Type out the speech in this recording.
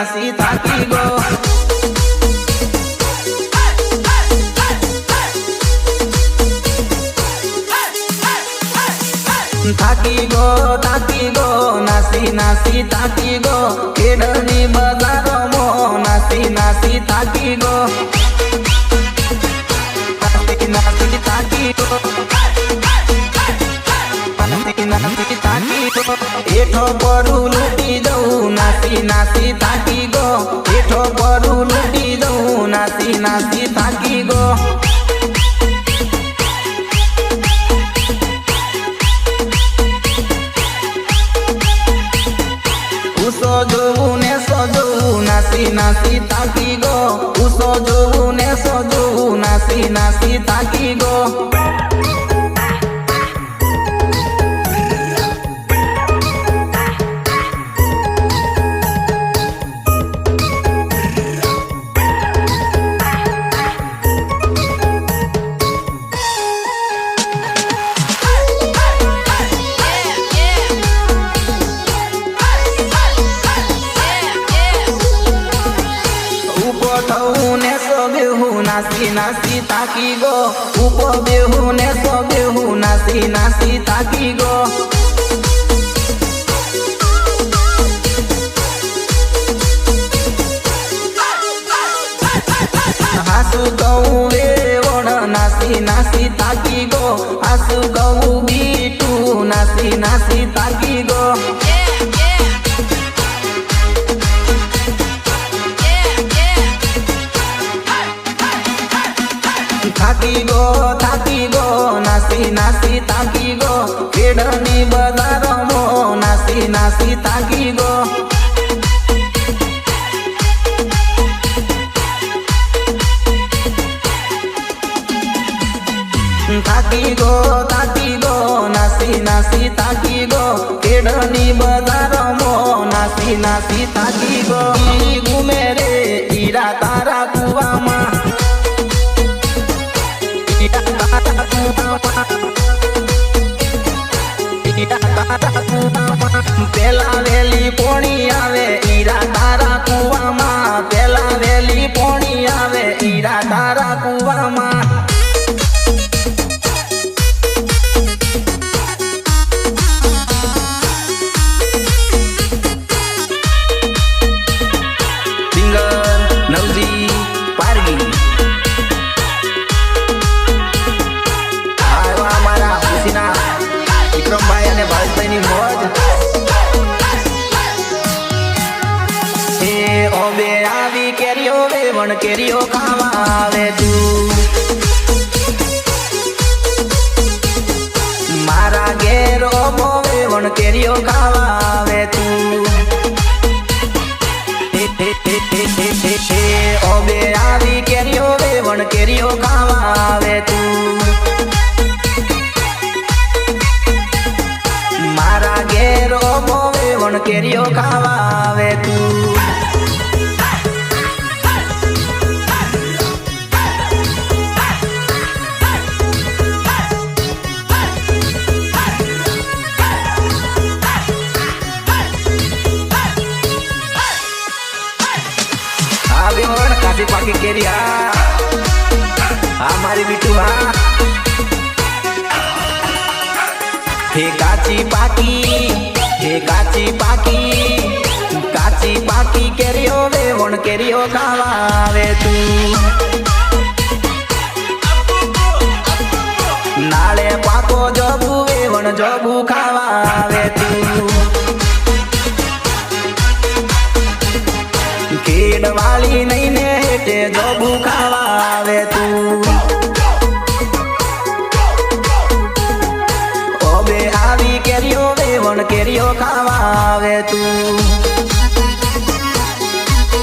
નાસી થાકી ગો થાકી ગો થાકી ગો નાસી નાસી થાકી ગો ખેડની બજારોમાં નાસી નાસી થાકી ગો નાસી નાસી થાકી ગો નાસી નાસી થાકી ગો એઠો પરું લૂટી નાસી થાકી ગો. ઉસો જોવું ને સો જોવું નાસી નાસી તાકી ગો. નાસી નાસી થાકી ગો. ઊભો બેહું ને સો બેહું નાસી નાસી થાકી ગો. હાસુ કહું વેવણ, નાસી નાસી થાકી ગો. હાસુ કહું બીટું, નાસી નાસી થાકી ગો. ગો, થાકી ગો, નાસી નાસી, થાકી ગો. ખેડની બજારોમો નાસી નાસી, થાકી ગો. થાકી ગો થાકી ગો, નાસી નાસી, થાકી ગો. ખેડની બજારોમો નાસી નાસી, થાકી ગો. ગુમે રે, ઈરા તારા કુવામાં. પેલા વેલી પોણી આવે ઈરા તારા કુવામાં. પેલા વેલી પોણી આવે ઈરા તારા કુવામાં. કેરીઓ વેવણ કેરીઓ ખાવા આવે તું મારા ઘેર મોવે વેવણ કેરીઓ ખાવા આવે તું. ઓબે આવી કેરીઓ વેવણ કેરીઓ ખાવા આવે તું મારા ઘેરો મોવે વેવણ કેરીઓ ખાવા काफ़ी पाके के केरिया हमारी बिटू हाँ हे। काची पाकी हे काची पाकी काची पाकी के केरियो वे, होन केरियो खावा वे तू। नाले पाको जोबू वे, हुन जोबू खावा वे तू। खेड़ वाली नहीं ने પેટે જોબુ ખાવા આવે તું. ઓબે આવી કેરીઓ વેવણ કેરીઓ ખાવા આવે તું.